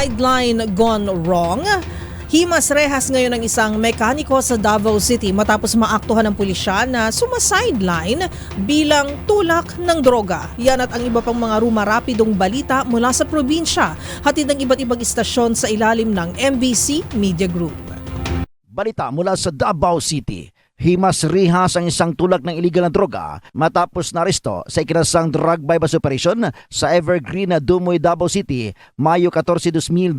Sideline gone wrong. Himas rehas ngayon ng isang mekaniko sa Davao City matapos maaktuhan ng pulisya na sumasideline bilang tulak ng droga. Yan at ang iba pang mga rumarapidong balita mula sa probinsya. Hatid ng iba't ibang istasyon sa ilalim ng MBC Media Group. Balita mula sa Davao City. Himas rihas ang isang tulak ng iligal na droga matapos na aresto sa ikinasang drug bypass operation sa Evergreen na Dumoy, Davao City, Mayo 14, 2025.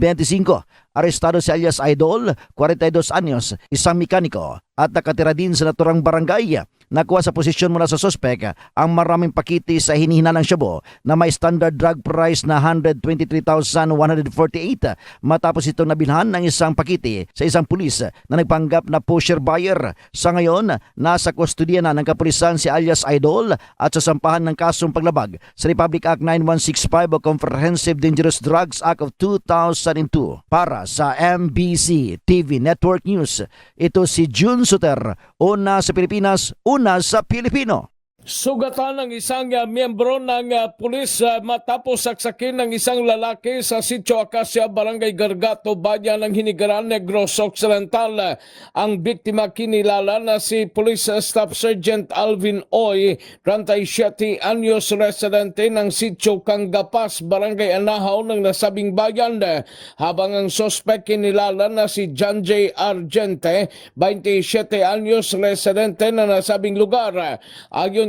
Arestado si alias Idol, 42 anyos, isang mekaniko at nakatira din sa naturang barangay. Nakuha sa posisyon mula sa sospek ang maraming pakiti sa hinihinalang shabu na may standard drug price na 123,148 matapos itong nabilhan ng isang pakiti sa isang pulis na nagpanggap na pusher buyer. Sa ngayon, nasa kustodiya na ng kapulisan si alias Idol at sasampahan ng kasong paglabag sa Republic Act 9165 o Comprehensive Dangerous Drugs Act of 2002. Para sa MBC TV Network News, ito si June Suter, una sa Pilipinas, una sa Pilipino. Sugatan ng isang uh, miyembro ng uh, pulis uh, matapos saksakin ng isang lalaki sa Sitio Acacia, Barangay Gargato, Bayan ng Hinigaran, Negros Occidental. Ang biktima kinilala na si Police Staff Sergeant Alvin Oy, 37 anyos residente ng Sitio Kangapas, Barangay Anahaw ng nasabing bayan. Habang ang sospek kinilala na si John J. Argente, 27 anyos residente na nasabing lugar. Uh,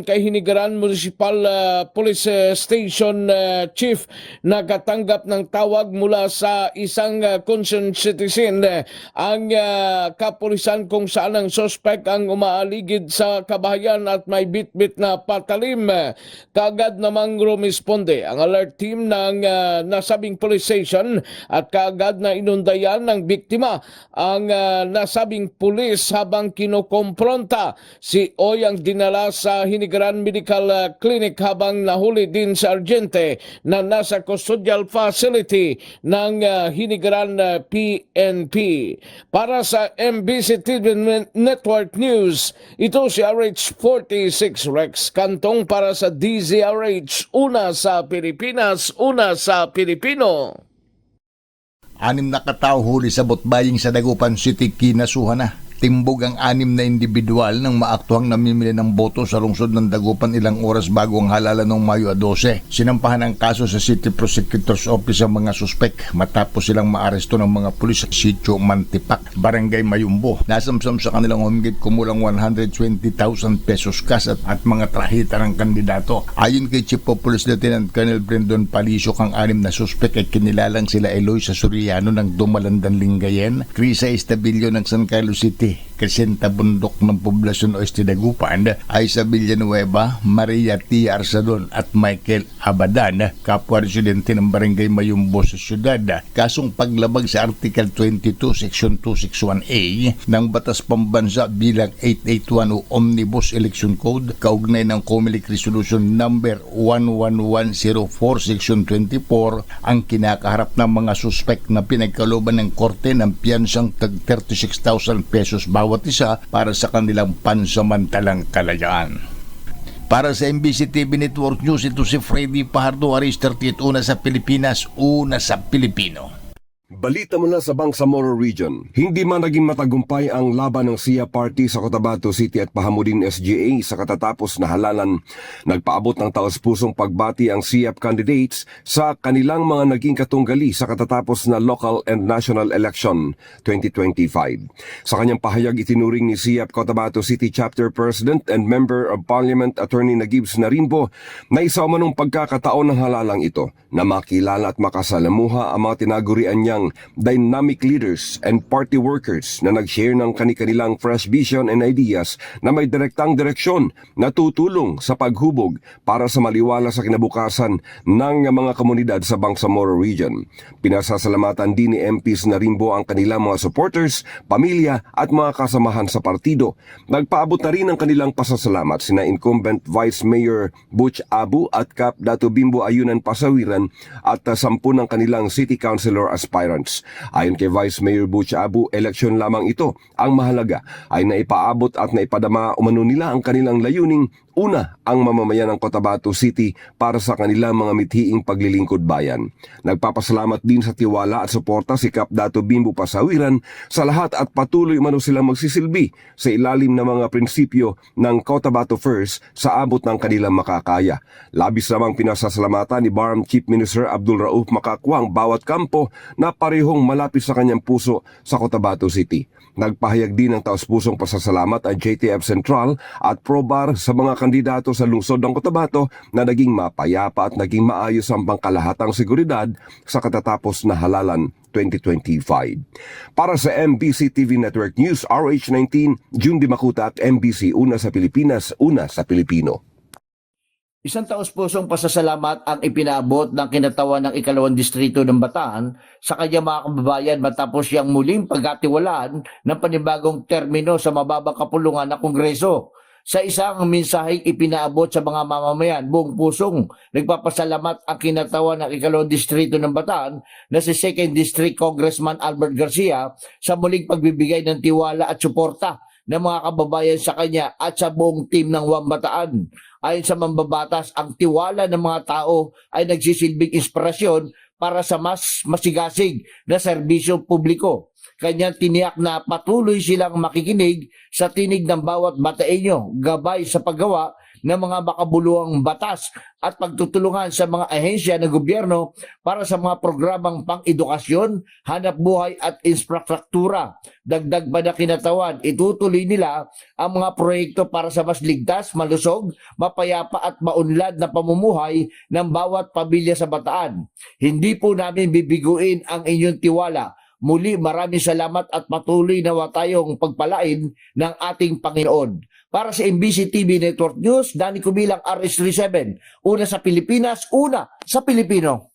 Kay Hinigaran Municipal uh, Police uh, Station uh, Chief nakatanggap ng tawag mula sa isang uh, concerned citizen uh, ang uh, kapulisan kung saan ang suspect ang umaaligid sa kabahayan at may bit-bit na patalim. Kagad namang rumisponde ang alert team ng uh, nasabing police station at kagad na inundayan ng biktima ang uh, nasabing pulis habang kinokompronta si Oy ang dinala sa Hinigaran Medical uh, Clinic habang nahuli din sa Argente na nasa custodial facility ng uh, Hinigaran uh, PNP. Para sa MBC TV Network News, ito si RH46 Rex Kantong para sa DZRH, una sa Pilipinas, una sa Pilipino. Anim na katao huli sa botbaying sa Dagupan City kinasuhan na. Timbog ang anim na individual nang maaktuhang namimili ng boto sa lungsod ng Dagupan ilang oras bago ang halalan noong Mayo 12. Sinampahan ang kaso sa City Prosecutor's Office ang mga suspek matapos silang maaresto ng mga pulis sa Sitio Mantipak, Barangay Mayumbo. Nasamsam sa kanilang humigit kumulang 120,000 pesos cash at, mga trahita ng kandidato. Ayon kay Chief of Police Lieutenant Colonel Brendon Palisok ang anim na suspek ay kinilalang sila Eloy sa Suriano ng Dumalandan Lingayen, Crisa Estabillo ng San Carlos City, Bundok ng Poblasyon Oeste Dagupan, Aisa Villanueva, Maria T. Arsadon at Michael Abadan, kapwa residente ng Barangay Mayumbo sa syudad. Kasong paglabag sa Article 22, Section 261A ng Batas Pambansa bilang 881 o Omnibus Election Code, kaugnay ng Comelec Resolution Number 11104 Section 24 ang kinakaharap ng mga suspek na pinagkaluban ng korte ng piyansang tag 36,000 pesos bawat isa para sa kanilang pansamantalang kalayaan. Para sa MBC TV Network News, ito si Freddy Pahardo Aris 38, una sa Pilipinas, una sa Pilipino. Balita mula sa Bangsamoro Region. Hindi man naging matagumpay ang laban ng SIA Party sa Cotabato City at Pahamudin SGA sa katatapos na halalan. Nagpaabot ng taos-pusong pagbati ang SIAP candidates sa kanilang mga naging katunggali sa katatapos na local and national election 2025. Sa kanyang pahayag itinuring ni SIAP Cotabato City Chapter President and Member of Parliament Attorney Nagibs Narimbo na isa manong pagkakataon ng halalang ito na makilala at makasalamuha ang mga tinagurian niyang dynamic leaders and party workers na nag-share ng kanilang fresh vision and ideas na may direktang direksyon na tutulong sa paghubog para sa maliwala sa kinabukasan ng mga komunidad sa Bangsamoro Region. Pinasasalamatan din ni MPs na rimbo ang kanilang mga supporters, pamilya at mga kasamahan sa partido. Nagpaabot na rin ang kanilang pasasalamat sina incumbent Vice Mayor Butch Abu at Kap Dato Bimbo Ayunan Pasawiran at uh, sampu ng kanilang City Councilor aspirants. Ayon kay Vice Mayor Butch Abu, eleksyon lamang ito. Ang mahalaga ay naipaabot at naipadama umano nila ang kanilang layuning una ang mamamayan ng Cotabato City para sa kanilang mga mithiing paglilingkod bayan. Nagpapasalamat din sa tiwala at suporta si Kap Dato Bimbo Pasawiran sa lahat at patuloy umano silang magsisilbi sa ilalim ng mga prinsipyo ng Cotabato First sa abot ng kanilang makakaya. Labis namang pinasasalamatan ni BARM Chief Minister Abdul Rauf Makakwang bawat kampo na parehong malapit sa kanyang puso sa Cotabato City. Nagpahayag din ng taus-pusong pasasalamat ang JTF Central at ProBar sa mga kandidato sa lungsod ng Cotabato na naging mapayapa at naging maayos ang pangkalahatang seguridad sa katatapos na halalan 2025. Para sa MBC TV Network News, RH19, June Di Makuta at MBC Una sa Pilipinas, Una sa Pilipino. Isang taos-pusong pasasalamat ang ipinaabot ng kinatawan ng ikalawang distrito ng Bataan sa kanyang mga kababayan matapos siyang muling pagkatiwalaan ng panibagong termino sa mababang kapulungan ng Kongreso. Sa isang mensaheng ipinaabot sa mga mamamayan, buong pusong nagpapasalamat ang kinatawan ng ikalawang distrito ng Bataan na si 2nd District Congressman Albert Garcia sa muling pagbibigay ng tiwala at suporta ng mga kababayan sa kanya at sa buong team ng Wambataan. Ayon sa mambabatas, ang tiwala ng mga tao ay nagsisilbing inspirasyon para sa mas masigasig na serbisyo publiko. Kanyang tiniyak na patuloy silang makikinig sa tinig ng bawat bataenyo, gabay sa paggawa ng mga makabuluhang batas at pagtutulungan sa mga ahensya ng gobyerno para sa mga programang pang-edukasyon, hanap buhay at infrastruktura. Dagdag pa na kinatawan, itutuloy nila ang mga proyekto para sa mas ligtas, malusog, mapayapa at maunlad na pamumuhay ng bawat pamilya sa Bataan. Hindi po namin bibiguin ang inyong tiwala. Muli maraming salamat at patuloy nawa tayong pagpalain ng ating Panginoon. Para sa MBC TV Network News, Dani Kubilang RS37, una sa Pilipinas, una sa Pilipino.